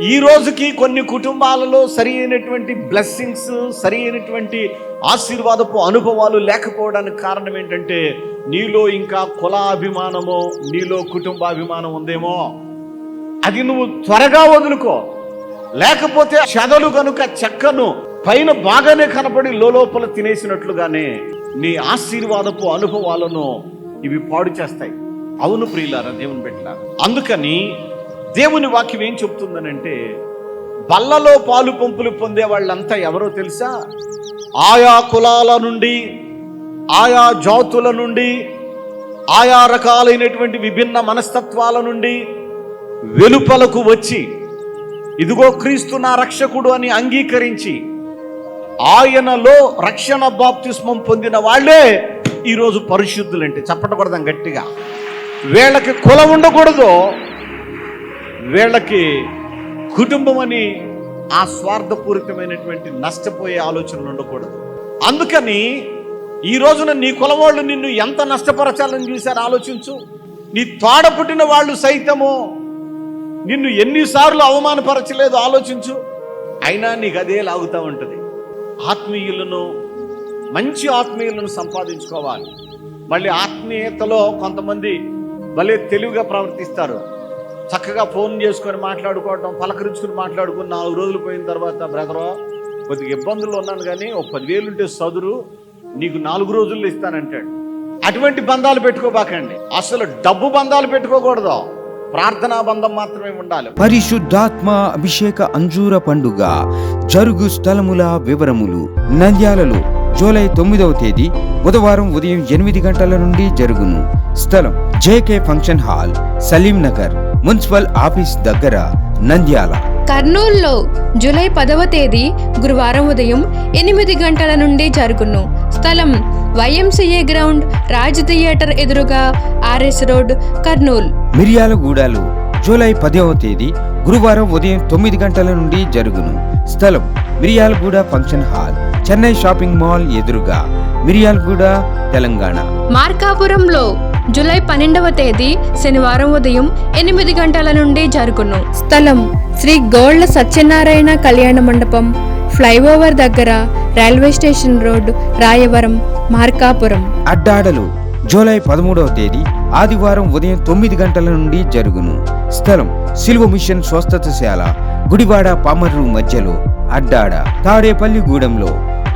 ఈ రోజుకి కొన్ని కుటుంబాలలో సరి అయినటువంటి బ్లెస్సింగ్స్ సరి అయినటువంటి ఆశీర్వాదపు అనుభవాలు లేకపోవడానికి కారణం ఏంటంటే నీలో ఇంకా కులాభిమానమో నీలో కుటుంబాభిమానం ఉందేమో. అది నువ్వు త్వరగా వదులుకో. లేకపోతే చెదలు కనుక చెక్కను పైన బాగానే కనపడి లోపల తినేసినట్లుగానే నీ ఆశీర్వాదపు అనుభవాలను ఇవి పాడు చేస్తాయి. అవును ప్రియులారా దేవుని పెట్టిన అందుకని దేవుని వాక్యం ఏం చెప్తుందనంటే బల్లలో పాలు పంపులు పొందే వాళ్ళంతా ఎవరో తెలుసా? ఆయా కులాల నుండి ఆయా జాతుల నుండి ఆయా రకాలైనటువంటి విభిన్న మనస్తత్వాల నుండి వెలుపలకు వచ్చి ఇదిగో క్రీస్తు నా రక్షకుడు అని అంగీకరించి ఆయనలో రక్షణ బాప్తిస్మం పొందిన వాళ్ళే ఈరోజు పరిశుద్ధులంటే చెప్పకూడదాం గట్టిగా. వీళ్ళకి కులం ఉండకూడదు. వీళ్ళకి కుటుంబం అని ఆ స్వార్థపూరితమైనటువంటి నష్టపోయే ఆలోచనలు ఉండకూడదు. అందుకని ఈ రోజున నీ కులవాళ్ళు నిన్ను ఎంత నష్టపరచాలని చూశారు ఆలోచించు. నీ తోడ పుట్టిన వాళ్ళు సైతము నిన్ను ఎన్నిసార్లు అవమానపరచలేదు ఆలోచించు. అయినా నీకు అదే లాగుతూ ఉంటుంది. ఆత్మీయులను మంచి ఆత్మీయులను సంపాదించుకోవాలి. మళ్ళీ ఆత్మీయతలో కొంతమంది భలే తెలివిగా ప్రవర్తిస్తారు. చక్కగా ఫోన్ చేసుకొని మాట్లాడుకోవటం పలకరించుకుని మాట్లాడుకుని నాలుగు రోజులు పోయిన తర్వాత బ్రదరో కొద్దిగా ఇబ్బందులు ఉన్నాను కానీ ఒక పదివేలు ఉంటే సదురు నీకు నాలుగు రోజుల్లో ఇస్తానంటాడు. అటువంటి బంధాలు పెట్టుకోబాకండి. అసలు డబ్బు బంధాలు పెట్టుకోకూడదు. ప్రార్థనా బంధం మాత్రమే ఉండాలి. పరిశుద్ధాత్మ అభిషేక అంజూర పండుగ జరుగు స్థలముల వివరములు నంద్యాలలో జూలై తొమ్మిదవ తేదీ బుధవారం ఉదయం ఎనిమిది గంటల నుండి జరుగును. స్థలం JK function hall Salim Nagar. Municipal office దగ్గర నంద్యాల. కర్నూలులో జూలై పదవ తేదీ గురువారం ఉదయం ఎనిమిది గంటల నుండి జరుగును. స్థలం వైఎంసీఏ గ్రౌండ్ రాజ్ థియేటర్ ఎదురుగా ఆర్ఎస్ రోడ్ కర్నూల్. మిర్యాలగూడలో జూలై పదవ తేదీ గురువారం ఉదయం తొమ్మిది గంటల నుండి జరుగును. స్థలం Miryalaguda function hall Chennai shopping mall ఎదురుగా మిర్యాలగూడ తెలంగాణ. మార్కాపురంలో జూలై పన్నెండవ తేదీ శనివారం ఉదయం ఎనిమిది గంటల నుండి జరుగును. స్థలం శ్రీ గోళ్ళ సత్యనారాయణ కళ్యాణ మండపం ఫ్లైఓవర్ దగ్గర railway station road Rayavaram Markapuram. అడ్డాడలు July పదమూడవ తేదీ ఆదివారం ఉదయం తొమ్మిది గంటల నుండి జరుగును. స్థలం సిల్వ మిషన్ స్వస్థతశాల గుడివాడ పామర్రు మధ్యలో అడ్డాడ తాడేపల్లిగూడెంలో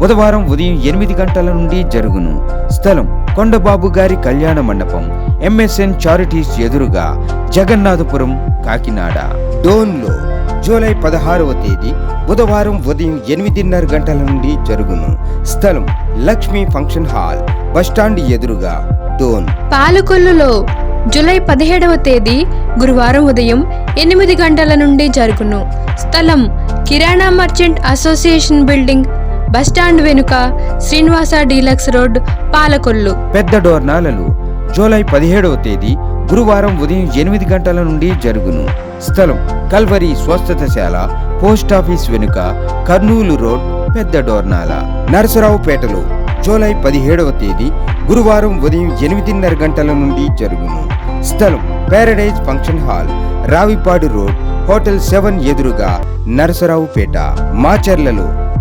బుధవారం ఉదయం ఎనిమిది గంటల నుండి జరుగును. స్థలం కొండబాబు గారి కళ్యాణ మండపం. ఎంఎస్ఎన్ చారిటీస్ ఎదురుగా జగన్నాథపురం కాకినాడ. డోన్లో జూలై పదహారవ తేదీ బుధవారం ఉదయం ఎనిమిదిన్నర గంటల నుండి జరుగును. స్థలం లక్ష్మీ ఫంక్షన్ హాల్ బస్టాండ్ ఎదురుగా డోన్. పాలకొల్లులో జూలై పదిహేడవ తేదీ గురువారం ఉదయం ఎనిమిది గంటల నుండి జరుగును. స్థలం కిరాణా merchant association building bus stand వెనుక శ్రీనివాస డీలక్స్ రోడ్ పాలకొల్లు. పెద్ద డోర్నాలలు జూలై పదిహేడవ తేదీ గురువారం ఉదయం ఎనిమిది గంటల నుండి జరుగును. స్థలం కల్వరి స్వస్థతశాల పోస్టాఫీస్ వెనుక కర్నూలు రోడ్ పెద్ద డోర్నాల నరసరావుపేటలో జూలై పదిహేడవ తేదీ గురువారం ఉదయం ఎనిమిదిన్నర గంటల నుండి జరుగును. స్థలం paradise function hall Ravipadu road hotel seven ఎదురుగా నరసరావుపేట. మాచర్లలో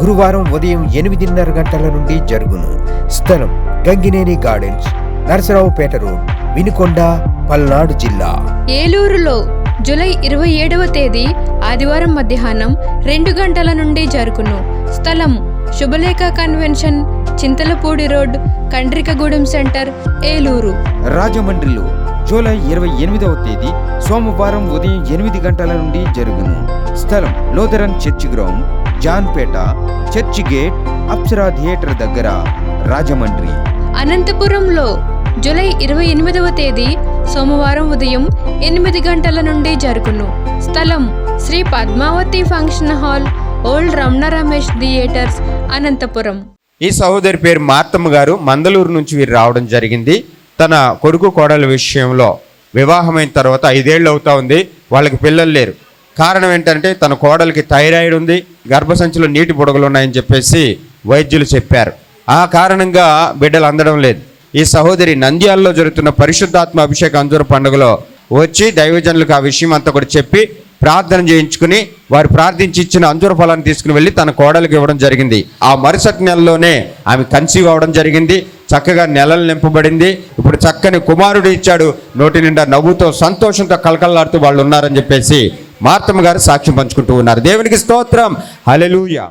గురువారం ఉదయం ఎనిమిదిన్నర గంటల నుండి జరుగును. స్థలం గంగినేని గార్డెన్స్ నరసరావుపేట రోడ్ వినుకొండ పల్నాడు జిల్లా. ఏలూరులో జూలై ఇరవై ఏడవ తేదీ ఆదివారం మధ్యాహ్నం రెండు గంటల నుండి జరుగును. స్థలం Subhalekha convention Chintalapudi road Kandrikagudem centre Eluru. రాజమండ్రిలో జూలై ఇరవై ఎనిమిదవ తేదీ సోమవారం ఉదయం ఎనిమిది గంటల నుండి జరుగును. స్థలం Lutheran church ground Janpet church gate Apsara theatre దగ్గర. రాజమండ్రి. అనంతపురంలో జూలై ఇరవై ఎనిమిదవ తేదీ సోమవారం ఉదయం ఎనిమిది గంటల నుండి జరుగును. స్థలం Sri Padmavathi function hall old Ramana Ramesh theatres Anantapur. ఈ సహోదరి పేరు మార్తమ్మ గారు. మందలూరు నుంచి వీరు రావడం జరిగింది. తన కొడుకు కోడల విషయంలో వివాహమైన తర్వాత ఐదేళ్ళు అవుతా ఉంది. వాళ్ళకి పిల్లలు లేరు. కారణం ఏంటంటే తన కోడలికి థైరాయిడ్ ఉంది గర్భసంచిలో నీటి బుడగలు ఉన్నాయని చెప్పేసి వైద్యులు చెప్పారు. ఆ కారణంగా బిడ్డలు అందడం లేదు. ఈ సహోదరి నంద్యాలలో జరుగుతున్న పరిశుద్ధాత్మ అభిషేక అంజూర పండుగలో వచ్చి దైవజనులకు ఆ విషయం అంతా కూడా చెప్పి ప్రార్థన చేయించుకుని వారు ప్రార్థించి ఇచ్చిన అంజూర ఫలాన్ని తీసుకుని వెళ్ళి తన కోడలికి ఇవ్వడం జరిగింది. ఆ మరుసటి నెలలోనే ఆమె కన్సీవ్ అవ్వడం జరిగింది. చక్కగా నెలలు నింపబడింది. ఇప్పుడు చక్కని కుమారుడు ఇచ్చాడు. నోటి నిండా నవ్వుతో సంతోషంతో కలకల్లాడుతూ వాళ్ళు ఉన్నారని చెప్పేసి మార్తమ్మ గారు సాక్ష్యం పంచుకుంటూ ఉన్నారు. దేవునికి స్తోత్రం. హల్లెలూయా.